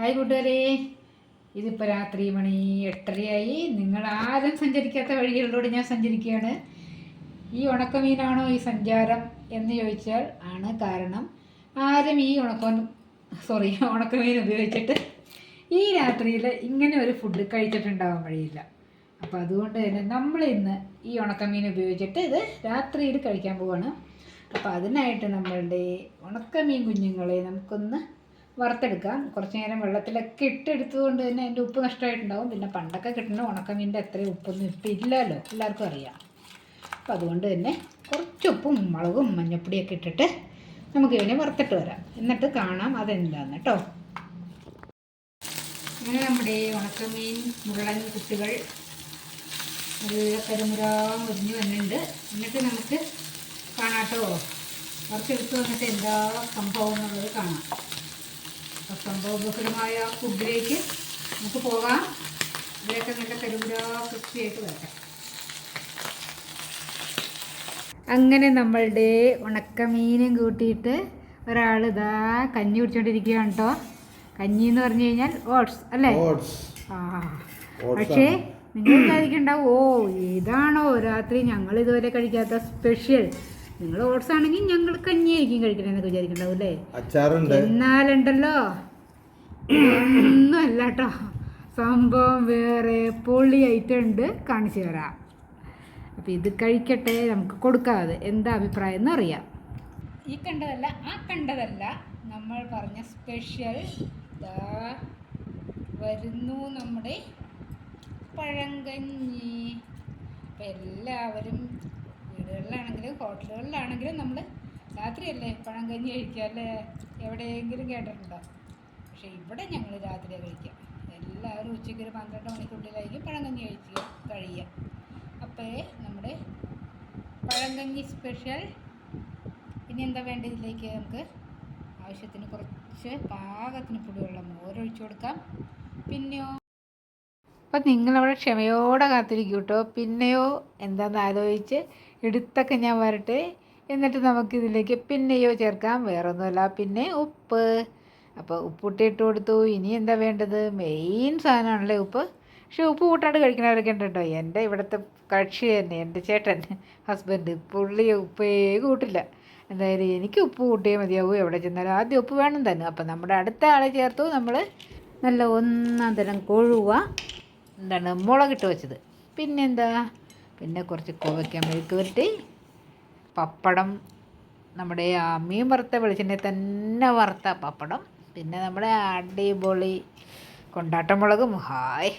Hi കൂട്ടുകാരെ. ഇതിപ്പോൾ രാത്രി മണി എട്ടരയായി. നിങ്ങൾ ആരും സഞ്ചരിക്കാത്ത വഴികളിലൂടെ ഞാൻ സഞ്ചരിക്കുകയാണ്. ഈ ഉണക്കമീനാണോ ഈ സഞ്ചാരം എന്ന് ചോദിച്ചാൽ ആണ് കാരണം ആരും ഈ ഉണക്ക സോറി ഉണക്കമീൻ ഉപയോഗിച്ചിട്ട് ഈ രാത്രിയിൽ ഇങ്ങനെ ഒരു ഫുഡ് കഴിച്ചിട്ടുണ്ടാവാൻ വഴിയില്ല. അപ്പോൾ അതുകൊണ്ട് തന്നെ നമ്മൾ ഇന്ന് ഈ ഉണക്കമീൻ ഉപയോഗിച്ചിട്ട് ഇത് രാത്രിയിൽ കഴിക്കാൻ പോവാണ്. അപ്പോൾ അതിനായിട്ട് നമ്മളുടെ ഉണക്കമീൻ കുഞ്ഞുങ്ങളെ നമുക്കൊന്ന് വറുത്തെടുക്കാം കുറച്ച് നേരം വെള്ളത്തിലൊക്കെ ഇട്ടെടുത്തതുകൊണ്ട് തന്നെ അതിന്റെ ഉപ്പ് നഷ്ടമായിട്ടുണ്ടാവും. പിന്നെ പണ്ടൊക്കെ കിട്ടുന്ന ഉണക്കമീന്റെ അത്രയും ഉപ്പൊന്നും ഇപ്പം ഇല്ലല്ലോ എല്ലാവർക്കും അറിയാം. അപ്പോൾ അതുകൊണ്ട് തന്നെ കുറച്ച് ഉപ്പും മുളകും മഞ്ഞപ്പൊടിയൊക്കെ ഇട്ടിട്ട് നമുക്ക് ഇവനെ വറുത്തിട്ട് വരാം. എന്നിട്ട് കാണാം അതെന്താന്ന് കേട്ടോ. അങ്ങനെ നമ്മുടെ ഉണക്കമീൻ മുള്ളൻ കുട്ടികൾ നല്ല കരുമുരാ മുരിഞ്ഞ് വന്നിട്ടുണ്ട്. എന്നിട്ട് നമുക്ക് കാണാട്ടോ വറുത്തെടുത്ത് വന്നിട്ട് എന്താ സംഭവം എന്നുള്ളത് കാണാം. സംഭവബഹുലമായ ഫുഡിലേക്ക് നമുക്ക് പോകാം. ഇതിലൊക്കെ നല്ല കരുമുരാ ക്രിസ്പിയായിട്ട് വരട്ടെ. അങ്ങനെ നമ്മളുടെ ഉണക്കമീനും കൂട്ടിയിട്ട് ഒരാൾ ഇതാ കഞ്ഞി കുടിച്ചോണ്ടിരിക്കുകയാണ് കേട്ടോ കഞ്ഞി എന്ന് പറഞ്ഞു കഴിഞ്ഞാൽ ഓട്സ് അല്ലേ? ആ. പക്ഷേ നിങ്ങൾ വിചാരിക്കണ്ടാവും ഓ ഇതാണോ രാത്രി ഞങ്ങൾ ഇതുവരെ കഴിക്കാത്ത സ്പെഷ്യൽ? നിങ്ങൾ ഓട്സ് ആണെങ്കിൽ ഞങ്ങൾ കഞ്ഞിയായിരിക്കും കഴിക്കണമെന്നൊക്കെ വിചാരിക്കണ്ടാവും അല്ലേ? എന്നാലുണ്ടല്ലോ. ഒന്നുമല്ല കേട്ടോ സംഭവം വേറെ പൊളി ഐറ്റം ഉണ്ട് കാണിച്ചു തരാം. അപ്പോൾ ഇത് കഴിക്കട്ടെ നമുക്ക് കൊടുക്കാതെ. എന്താ അഭിപ്രായം എന്ന് അറിയാം. ഈ കണ്ടതല്ല ആ കണ്ടതല്ല നമ്മൾ പറഞ്ഞ സ്പെഷ്യൽ വരുന്നു നമ്മുടെ പഴങ്കഞ്ഞി. അപ്പം എല്ലാവരും വീടുകളിലാണെങ്കിലും ഹോട്ടലുകളിലാണെങ്കിലും നമ്മൾ രാത്രിയല്ലേ പഴങ്കഞ്ഞി കഴിക്കുക അല്ലേ എവിടെയെങ്കിലും കേട്ടിട്ടുണ്ടോ? പക്ഷേ ഇവിടെ ഞങ്ങൾ രാത്രി കഴിക്കുക എല്ലാവരും ഉച്ചയ്ക്ക് ഒരു പന്ത്രണ്ട് മണിക്കുള്ളിലായിരിക്കും പഴങ്കഞ്ഞി കഴിക്കുക കഴിയുക അപ്പോൾ നമ്മുടെ പഴങ്കഞ്ഞി സ്പെഷ്യൽ ഇനി എന്താ വേണ്ടത് ഇതിലേക്ക് നമുക്ക്? ആവശ്യത്തിന് കുറച്ച് പാകത്തിന് പുളിവെള്ളം മോരൊഴിച്ചു കൊടുക്കാം. പിന്നെയോ? അപ്പം നിങ്ങളവിടെ ക്ഷമയോടെ കാത്തിരിക്കും കേട്ടോ. പിന്നെയോ എന്താണെന്ന് ആലോചിച്ച് എടുത്തൊക്കെ ഞാൻ വരട്ടെ. എന്നിട്ട് നമുക്കിതിലേക്ക് പിന്നെയോ ചേർക്കാം. വേറൊന്നുമല്ല. പിന്നെ ഉപ്പ്. അപ്പോൾ ഉപ്പിട്ട് ഇട്ട് കൊടുത്തു. ഇനി എന്താ വേണ്ടത്? മെയിൻ സാധനമാണല്ലേ ഉപ്പ്. പക്ഷേ ഉപ്പ് കൂട്ടാണ്ട് കഴിക്കണവരൊക്കെ ഉണ്ട് കേട്ടോ എന്റെ ഇവിടുത്തെ കക്ഷി തന്നെ എന്റെ ചേട്ടൻ ഹസ്ബൻഡ് പുള്ളി ഉപ്പേ കൂട്ടില്ല. എന്തായാലും എനിക്ക് ഉപ്പ് കൂട്ടിയേ മതിയാവൂ എവിടെ ചെന്നാലും. ആദ്യം ഉപ്പ് വേണം തന്നെ. അപ്പം നമ്മുടെ അടുത്ത ആളെ ചേർത്തു. നമ്മൾ നല്ല ഒന്നാം തരം കൊഴുവ എന്താണ് മുളകിട്ട് വെച്ചത്. പിന്നെന്താ? പിന്നെ കുറച്ച് കോവയ്ക്ക മെഴുക്ക് വരട്ടി പപ്പടം നമ്മുടെ ആ മീൻ വറുത്ത വെളിച്ചെണ്ണ തന്നെ വറുത്ത പപ്പടം പിന്നെ നമ്മുടെ അടിപൊളി കൊണ്ടാട്ടമുളകും ഹായ്.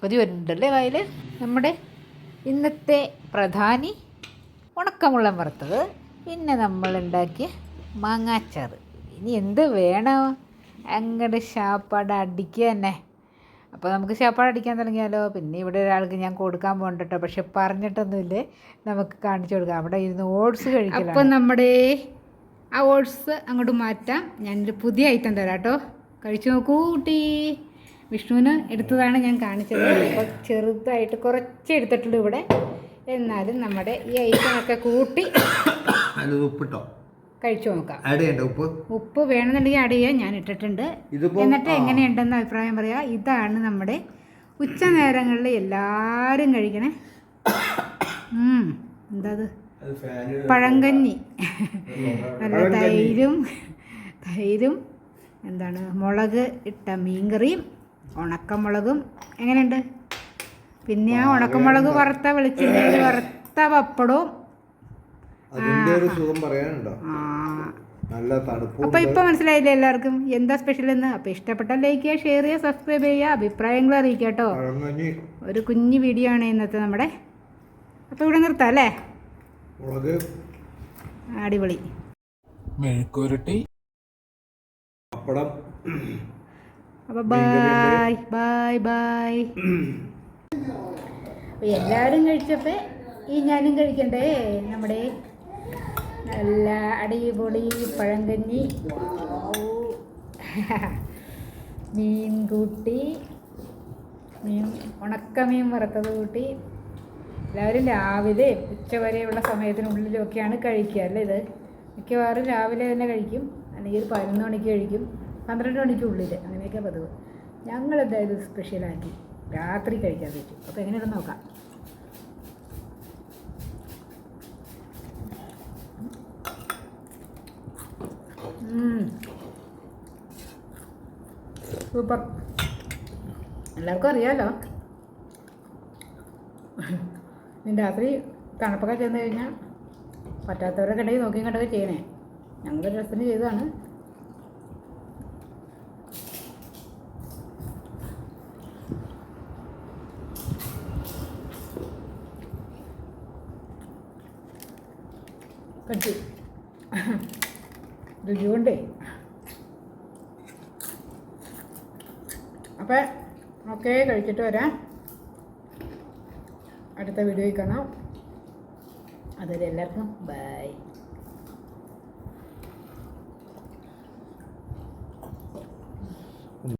കൊതി വരുന്നുണ്ടല്ലേ വായിൽ നമ്മുടെ ഇന്നത്തെ പ്രധാനി ഉണക്കമുള്ളം വറുത്തത്. പിന്നെ നമ്മൾ ഉണ്ടാക്കിയ മാങ്ങാച്ചാറ്. ഇനി എന്ത് വേണം? അങ്ങോട്ട് ഷാപ്പാട് അടിക്കുക തന്നെ. അപ്പോൾ നമുക്ക് ഷാപ്പാട് അടിക്കാൻ തുടങ്ങിയാലോ? പിന്നെ ഇവിടെ ഒരാൾക്ക് ഞാൻ കൊടുക്കാൻ പോകണ്ട കേട്ടോ പക്ഷെ പറഞ്ഞിട്ടൊന്നുമില്ലേ? നമുക്ക് കാണിച്ചു കൊടുക്കാം. അവിടെ ഇരുന്ന് ഓട്സ് കഴിക്കാം അപ്പം നമ്മുടെ ആ ഓട്സ് അങ്ങോട്ട് മാറ്റാം. ഞാനൊരു പുതിയ ഐറ്റം തരാം കേട്ടോ കഴിച്ചു നോക്കൂ കുട്ടി. വിഷ്ണുവിന് എടുത്തതാണ് ഞാൻ കാണിച്ചത്. അപ്പോൾ ചെറുതായിട്ട് കുറച്ച് എടുത്തിട്ടുള്ളൂ ഇവിടെ. എന്നാലും നമ്മുടെ ഈ ഐറ്റമൊക്കെ കൂട്ടി ഉപ്പിട്ടോ? കഴിച്ചു നോക്കാം. ഉപ്പ്? ഉപ്പ് വേണമെന്നുണ്ടെങ്കിൽ ആഡ് ചെയ്യാം. ഞാൻ ഇട്ടിട്ടുണ്ട്. എന്നിട്ട് എങ്ങനെയുണ്ടെന്ന് അഭിപ്രായം പറയാം. ഇതാണ് നമ്മുടെ ഉച്ച നേരങ്ങളിൽ എല്ലാവരും കഴിക്കണേ. എന്താ അത്? പഴങ്കഞ്ഞി. നല്ല തൈരും തൈരും എന്താണ് മുളക് ഇട്ട മീൻകറിയും ഉണക്കമുളകും എങ്ങനെയുണ്ട്? പിന്നെ ആ ഉണക്കമുളക് വറുത്ത വെളിച്ചെണ്ണയിൽ വറുത്ത പപ്പടവും. അപ്പോൾ ഇപ്പോൾ മനസ്സിലായില്ലേ എല്ലാവർക്കും? എന്താ സ്പെഷ്യൽ എന്ന് അപ്പൊ ഇഷ്ടപ്പെട്ട ലൈക്ക് ചെയ്യുക ഷെയർ ചെയ്യുക സബ്സ്ക്രൈബ് ചെയ്യുക അഭിപ്രായങ്ങൾ അറിയിക്കുക കേട്ടോ. ഒരു കുഞ്ഞു വീഡിയോ ആണ് ഇന്നത്തെ നമ്മുടെ. അപ്പൊ ഇവിടെ നിർത്താം അല്ലേ? മുളക്. അടിപൊളി. മെഴുക്കുരുട്ടി പപ്പടം. അപ്പോൾ ബായ് ബായ് ബായ്. എല്ലാവരും കഴിച്ചപ്പോൾ ഈ ഞാനും കഴിക്കണ്ടേ? നമ്മുടെ നല്ല അടിപൊളി പഴങ്കഞ്ഞി. മീൻ കൂട്ടി മീൻ ഉണക്കമീൻ വറുത്തത് കൂട്ടി. എല്ലാവരും രാവിലെ ഉച്ചവരെയുള്ള സമയത്തിനുള്ളിലൊക്കെയാണ് കഴിക്കുക അല്ലേ ഇത്? മിക്കവാറും രാവിലെ തന്നെ കഴിക്കും അല്ലെങ്കിൽ ഒരു പതിനൊന്ന് മണിക്ക് കഴിക്കും പന്ത്രണ്ട് മണിക്കുള്ളിൽ അങ്ങനെയൊക്കെ പതിവ്. ഞങ്ങൾ എന്തായാലും സ്പെഷ്യലാക്കി. രാത്രി കഴിക്കാൻ പറ്റും. അപ്പോൾ എങ്ങനെയാണെന്ന് നോക്കാം. സൂപ്പർ. എല്ലാവർക്കും അറിയാമല്ലോ ഇനി രാത്രി തണുപ്പൊക്കെ ചെന്ന് കഴിഞ്ഞാൽ പറ്റാത്തവരൊക്കെ ഉണ്ടെങ്കിൽ നോക്കിയും കണ്ടൊക്കെ ചെയ്യണേ. ഞങ്ങളുടെ ഡ്രസ്സിന് ചെയ്തതാണ്. കട്ടി. രുചി അപ്പം ഓക്കെ കഴിച്ചിട്ട് വരാം. അടുത്ത വീഡിയോയിൽ കാണാം. അതുവരെ എല്ലാവർക്കും ബൈ